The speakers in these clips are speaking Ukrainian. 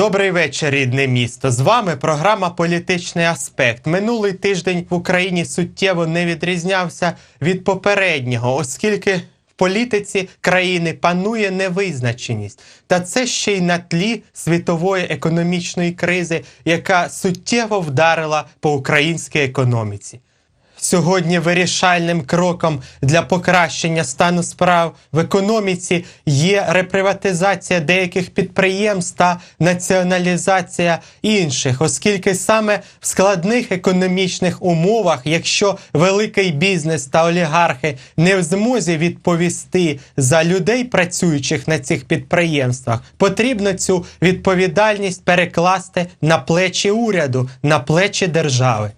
Добрий вечір, рідне місто. З вами програма Політичний аспект. Минулий тиждень в Україні суттєво не відрізнявся від попереднього, оскільки в політиці країни панує невизначеність. Та це ще й на тлі світової економічної кризи, яка суттєво вдарила по українській економіці. Сьогодні вирішальним кроком для покращення стану справ в економіці є реприватизація деяких підприємств та націоналізація інших, оскільки саме в складних економічних умовах, якщо великий бізнес та олігархи не в змозі відповісти за людей, працюючих на цих підприємствах, потрібно цю відповідальність перекласти на плечі уряду, на плечі держави.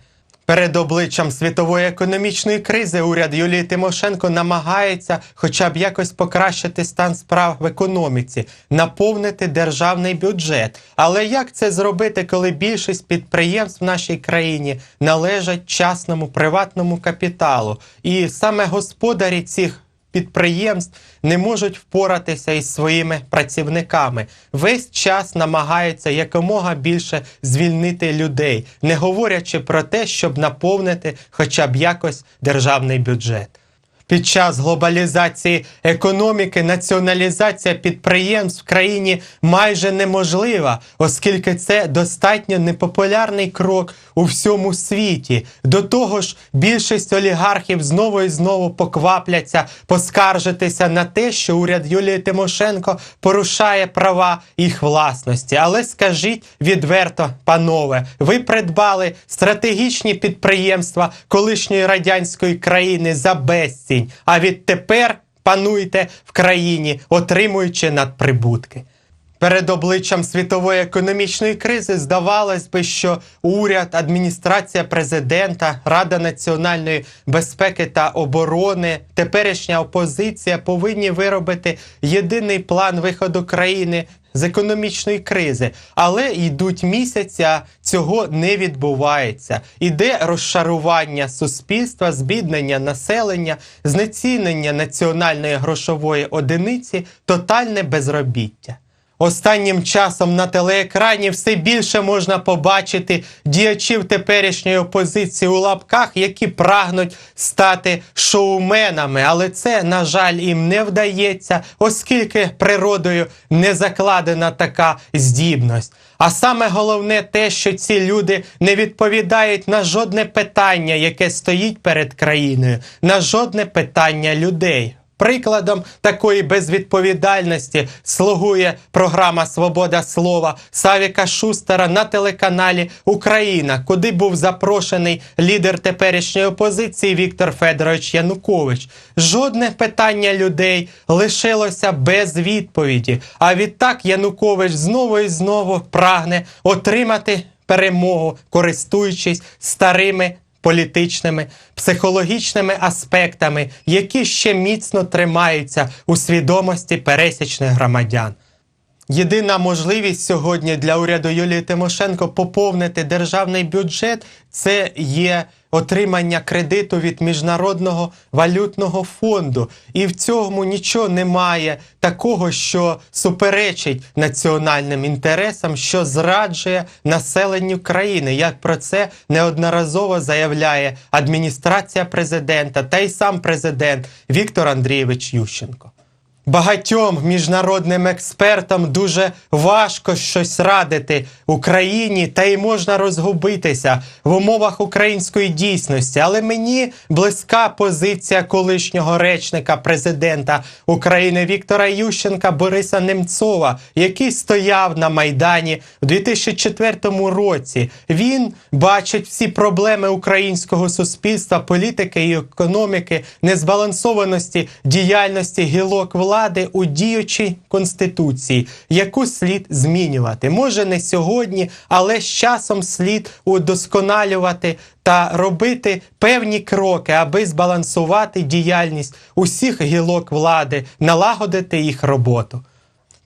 Перед обличчям світової економічної кризи уряд Юлії Тимошенко намагається хоча б якось покращити стан справ в економіці, наповнити державний бюджет. Але як це зробити, коли більшість підприємств в нашій країні належать частному приватному капіталу? І саме господарі цих підприємств не можуть впоратися із своїми працівниками. Весь час намагаються якомога більше звільнити людей, не говорячи про те, щоб наповнити хоча б якось державний бюджет. Під час глобалізації економіки націоналізація підприємств в країні майже неможлива, оскільки це достатньо непопулярний крок у всьому світі. До того ж, більшість олігархів знову і знову поквапляться поскаржитися на те, що уряд Юлії Тимошенко порушає права їх власності. Але скажіть відверто, панове, ви придбали стратегічні підприємства колишньої радянської країни за безцінь, а відтепер пануйте в країні, отримуючи надприбутки. Перед обличчям світової економічної кризи здавалось би, що уряд, адміністрація президента, Рада національної безпеки та оборони, теперішня опозиція повинні виробити єдиний план виходу країни з економічної кризи, але йдуть місяця, цього не відбувається. Іде розшарування суспільства, збіднення населення, знецінення національної грошової одиниці, тотальне безробіття. Останнім часом на телеекрані все більше можна побачити діячів теперішньої опозиції у лапках, які прагнуть стати шоуменами, але це, на жаль, їм не вдається, оскільки природою не закладена така здібність. А саме головне те, що ці люди не відповідають на жодне питання, яке стоїть перед країною, на жодне питання людей. Прикладом такої безвідповідальності слугує програма Свобода слова Савіка Шустера на телеканалі Україна, куди був запрошений лідер теперішньої опозиції Віктор Федорович Янукович. Жодне питання людей лишилося без відповіді. А відтак Янукович знову і знову прагне отримати перемогу, користуючись старими політичними, психологічними аспектами, які ще міцно тримаються у свідомості пересічних громадян. Єдина можливість сьогодні для уряду Юлії Тимошенко поповнити державний бюджет це є отримання кредиту від Міжнародного валютного фонду. І в цьому нічого немає такого, що суперечить національним інтересам, що зраджує населенню країни. Як про це неодноразово заявляє адміністрація президента та й сам президент Віктор Андрійович Ющенко. Багатьом міжнародним експертам дуже важко щось радити Україні, та й можна розгубитися в умовах української дійсності. Але мені близька позиція колишнього речника президента України Віктора Ющенка Бориса Немцова, який стояв на майдані в 2004 році. Він бачить всі проблеми українського суспільства, політики і економіки, незбалансованості діяльності гілок влади влади у діючій конституції, яку слід змінювати. Може не сьогодні, але з часом слід удосконалювати та робити певні кроки, аби збалансувати діяльність усіх гілок влади, налагодити їх роботу.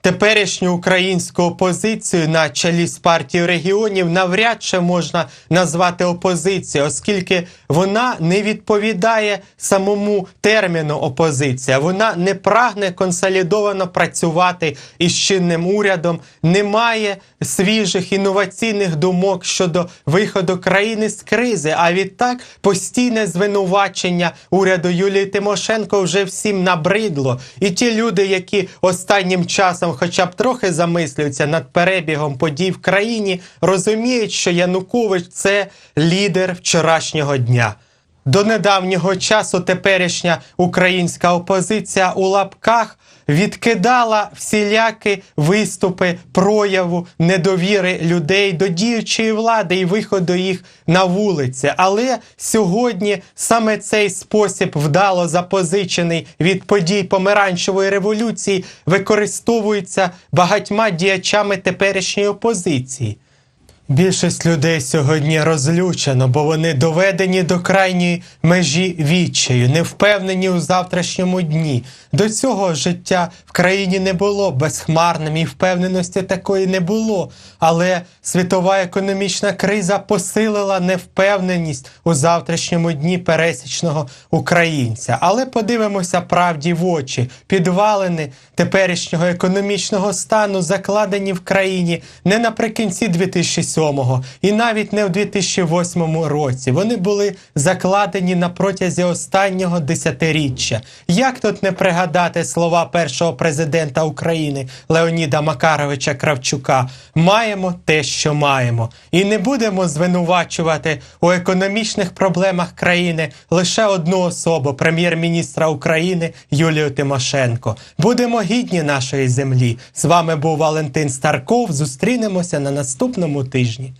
Теперішню українську опозицію на чолі з партією регіонів навряд чи можна назвати опозицією, оскільки вона не відповідає самому терміну опозиція. Вона не прагне консолідовано працювати із чинним урядом, не має свіжих інноваційних думок щодо виходу країни з кризи. А відтак постійне звинувачення уряду Юлії Тимошенко вже всім набридло. І ті люди, які останнім часом, хоча б трохи замислюються над перебігом подій в країні, розуміють, що Янукович це лідер вчорашнього дня. До недавнього часу теперішня українська опозиція у лапках відкидала всілякі виступи прояву недовіри людей до діючої влади і виходу їх на вулиці. Але сьогодні саме цей спосіб вдало запозичений від подій помаранчевої революції використовується багатьма діячами теперішньої опозиції. Більшість людей сьогодні розлючено, бо вони доведені до крайньої межі відчаю, не впевнені у завтрашньому дні. До цього життя в країні не було безхмарним і впевненості такої не було. Але світова економічна криза посилила невпевненість у завтрашньому дні пересічного українця. Але подивимося правді в очі. Підвалини теперішнього економічного стану закладені в країні не наприкінці 2007-го і навіть не в 2008 році. Вони були закладені на протязі останнього десятиріччя. Як тут не пригадати слова першого президента України Леоніда Макаровича Кравчука? Маємо те, що маємо, і не будемо звинувачувати у економічних проблемах країни лише одну особу, прем'єр-міністра України Юлію Тимошенко. Будемо гідні нашої землі. З вами був Валентин Старков. Зустрінемося на наступному тижні.